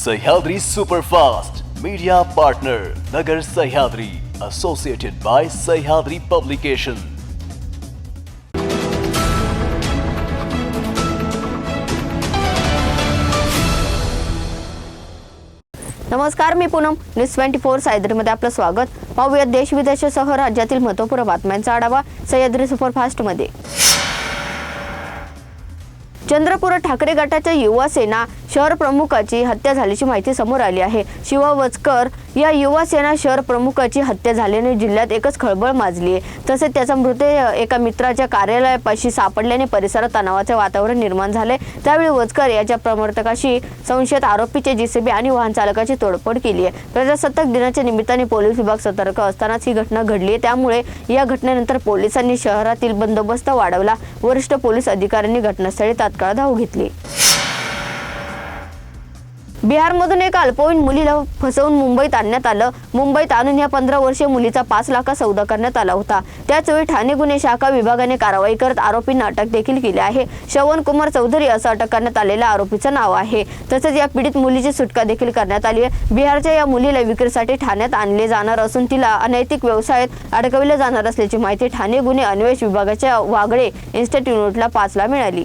Sahyadri superfast media partner Nagar Sahyadri associated by Sahyadri publication नमस्कार मी Poonam. News twenty four सायद्रीमध्ये आपलं स्वागत. पाहूया देश विदेशासह राज्यातील महत्त्वपूर्ण बातम्यांचा आढावा सह्याद्री सुपरफास्टमध्ये. चंद्रपूर ठाकरे गटाच्या युवा सेना शहर प्रमुखाची हत्या झाल्याची माहिती समोर आली आहे. शिवा वचकर या युवा सेना शहर प्रमुखाची हत्या झाल्याने जिल्ह्यात एकच खळबळ माजली आहे. तसेच त्याचा मृतदेह एका मित्राच्या कार्यालयापाशी सापडल्याने परिसरात तणावाचे वातावरण निर्माण झाले. त्यावेळी वचकर याच्या प्रवर्तकाशी संशयित आरोपीचे जीसीबी आणि वाहन चालकाची तोडफोड केली आहे. प्रजासत्ताक दिनाच्या निमित्ताने पोलीस विभाग सतर्क असतानाच ही घटना घडली आहे. त्यामुळे या घटनेनंतर पोलिसांनी शहरातील बंदोबस्त वाढवला. वरिष्ठ पोलीस अधिकाऱ्यांनी घटनास्थळी तात्काळ धाव घेतली. बिहारमधून एका अल्पवयीन मुलीला फसवून मुंबईत आणण्यात आलं. मुंबईत आणून या पंधरा वर्षीय मुलीचा पाच लाखा सौदा करण्यात आला होता. त्याचवेळी ठाणे गुन्हे शाखा विभागाने कारवाई करत आरोपींना अटक देखील केली आहे. श्रवण कुमार चौधरी असं अटक करण्यात आलेल्या आरोपीचं नाव आहे. तसेच या पीडित मुलीची सुटका देखील करण्यात आली आहे. बिहारच्या या मुलीला विक्रीसाठी ठाण्यात आणले जाणार असून तिला अनैतिक व्यवसायात अडकविले जाणार असल्याची माहिती ठाणे गुन्हे अन्वेष विभागाच्या वागळे इन्स्टिट्यूटला पाचला मिळाली.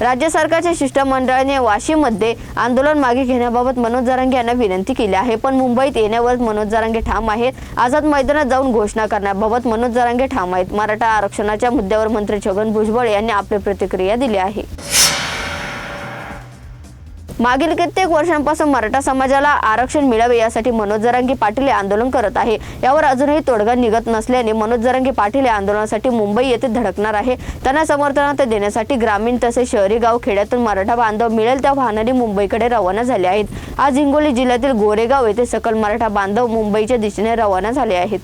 राज्य सरकारच्या शिष्टमंडळाने वाशीमध्ये आंदोलन मागे घेण्याबाबत मनोज जरांगे यांना विनंती केली आहे. पण मुंबईत येण्यावर मनोज जरांगे ठाम आहेत. आझाद मैदानात जाऊन घोषणा करण्याबाबत मनोज जरांगे ठाम आहेत. मराठा आरक्षणाच्या मुद्द्यावर मंत्री छगन भुजबळ यांनी आपली प्रतिक्रिया दिली आहे. मागील कित्येक वर्षांपासून मराठा समाजाला आरक्षण मिळावे यासाठी मनोज जरांगे पाटील आंदोलन करत आहे. यावर अजूनही तोडगा निघत नसल्याने मनोज जरांगे पाटील आंदोलनासाठी मुंबई येथे धडकणार आहे. त्यांना समर्थनार्थ देण्यासाठी ग्रामीण तसेच शहरी गाव खेड्यातून मराठा बांधव मिळेल त्या वाहनाने मुंबईकडे रवाना झाले आहेत. आज हिंगोली जिल्ह्यातील गोरेगाव येथे सकल मराठा बांधव मुंबईच्या दिशेने रवाना झाले आहेत.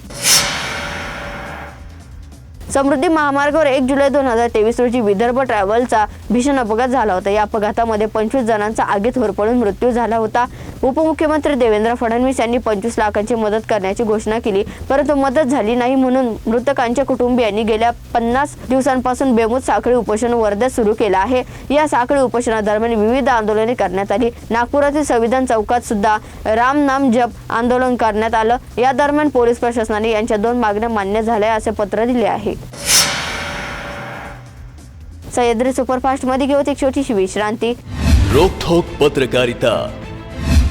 समृद्धी महामार्गावर एक जुलै दोन हजार तेवीस रोजी विदर्भ ट्रॅव्हलचा भीषण अपघात झाला होता. या अपघातामध्ये पंचवीस जणांचा आगीत होरपळून मृत्यू झाला होता. उपमुख्यमंत्री देवेंद्र फडणवीस यांनी पंचवीस लाखांची मदत करण्याची घोषणा केली. परंतु मदत झाली नाही म्हणून मृतकांच्या कुटुंबियांनी गेल्या पन्नास दिवसांपासून बेमुद साखळी उपोषण वर्ध्यात सुरू केलं आहे. या साखळी उपोषणादरम्यान विविध आंदोलने करण्यात आली. नागपुरातील संविधान चौकात सुद्धा राम नाम जप आंदोलन करण्यात आलं. या दरम्यान पोलीस प्रशासनाने यांच्या दोन मागण्या मान्य झाल्या असे पत्र दिले आहे. सह्याद्री सुपरफास्टमध्ये घेऊ एक छोटीशी विश्रांती. रोखोक पत्रकारिता.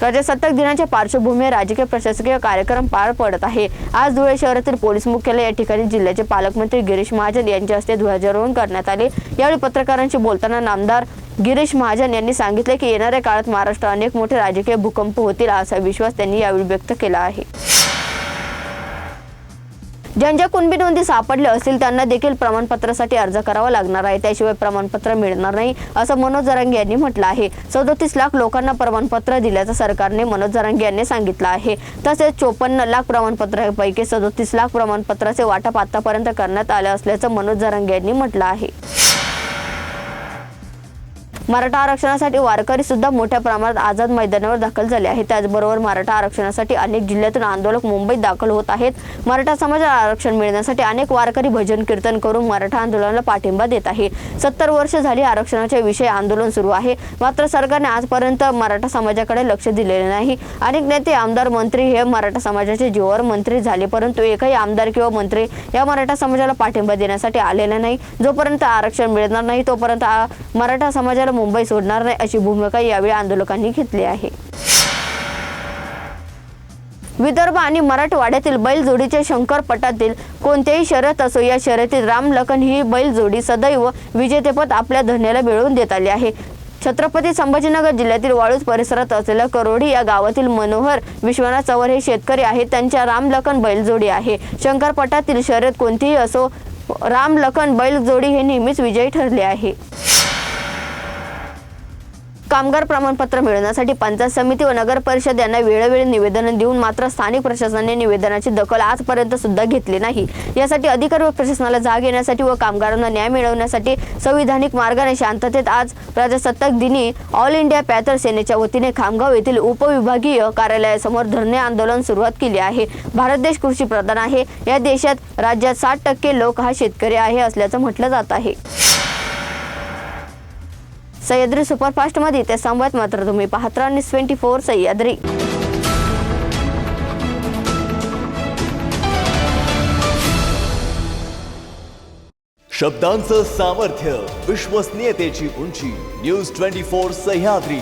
प्रजासत्ताक दिनाच्या पार्श्वभूमीवर राजकीय प्रशासकीय कार्यक्रम पार पडत आहे. आज धुळे शहरातील पोलीस मुख्यालय या ठिकाणी जिल्ह्याचे पालकमंत्री गिरीश महाजन यांच्या हस्ते ध्वजारोहण करण्यात आले. यावेळी पत्रकारांशी बोलताना नामदार गिरीश महाजन यांनी सांगितले की येणाऱ्या काळात महाराष्ट्र अनेक मोठे राजकीय भूकंप होतील असा विश्वास त्यांनी यावेळी व्यक्त केला आहे. ज्यांच्या कुणबी नोंदी सापडल्या असतील त्यांना देखील प्रमाणपत्रासाठी अर्ज करावा लागणार आहे. त्याशिवाय प्रमाणपत्र मिळणार नाही असं मनोज जरांगे यांनी म्हटलं आहे. सदोतीस लाख लोकांना प्रमाणपत्र दिल्याचं सरकारने मनोज जरांगे यांनी सांगितलं आहे. तसेच चोपन्न लाख प्रमाणपत्रापैकी सदोतीस लाख प्रमाणपत्राचे वाटप आतापर्यंत करण्यात आले असल्याचं मनोज जरांगे यांनी म्हटलं आहे. मराठा आरक्षणासाठी वारकरी सुद्धा मोठ्या प्रमाणात आझाद मैदानावर दाखल झाले आहेत. त्याचबरोबर मराठा आरक्षणासाठी अनेक जिल्ह्यातून आंदोलक मुंबईत दाखल होत आहेत. मराठा समाजाला आरक्षण मिळण्यासाठी अनेक वारकरी भजन कीर्तन करून मराठा आंदोलनाला पाठिंबा देत आहे सत्तर वर्ष झाली आरक्षणाच्या विषयी आंदोलन सुरू आहे. मात्र सरकारने आजपर्यंत मराठा समाजाकडे लक्ष दिलेले नाही. अनेक नेते आमदार मंत्री हे मराठा समाजाचे जीवावर मंत्री झाले परंतु एकही आमदार किंवा मंत्री या मराठा समाजाला पाठिंबा देण्यासाठी आलेला नाही. जोपर्यंत आरक्षण मिळणार नाही तोपर्यंत मराठा समाजाला मुंबई सोडणार नाही अशी भूमिका यावेळी आंदोलकांनी घेतली आहे. विदर्भ आणि मराठवाड्यातील बैलजोडीच्या शंकरपटातील कोणत्याही शर्यत असो या शर्यतीत राम लखन ही बैलजोडी सदैव विजेतेपद आपल्या धन्याला मिळवून देत आली आहे. छत्रपती संभाजीनगर जिल्ह्यातील वाळूज परिसरात असलेल्या करोडी या गावातील मनोहर विश्वनाथ चव्हाण हे शेतकरी आहेत. त्यांच्या राम लखन बैलजोडी आहे. शंकरपटातील शर्यत कोणतीही असो राम लखन बैलजोडी हे नेहमीच विजयी ठरले आहे. कामगार प्रमाणपत्र मिळवण्यासाठी पंचायत समिती व नगर परिषद यांना वेळोवेळी निवेदन देऊन मात्र स्थानिक प्रशासनाने निवेदनाची दखल आजपर्यंत सुद्धा घेतली नाही. यासाठी अधिकारी व प्रशासनाला जाग येण्यासाठी व कामगारांना न्याय मिळवण्यासाठी संविधानिक मार्गाने शांततेत आज प्रजासत्ताक दिनी ऑल इंडिया पॅथर सेनेच्या वतीने खामगाव येथील उपविभागीय कार्यालयासमोर धरणे आंदोलन सुरुवात केली आहे. भारत देश कृषी प्रधान आहे. या देशात राज्यात साठ टक्के लोक हा शेतकरी आहे असल्याचं म्हटलं जात आहे. सह्याद्री सुपरफास्टमध्ये ते संवाद मात्र तुम्ही पाहत राहा ट्वेंटी फोर सह्याद्री. शब्दांचं सामर्थ्य विश्वसनीयतेची उंची न्यूज ट्वेंटी फोर सह्याद्री.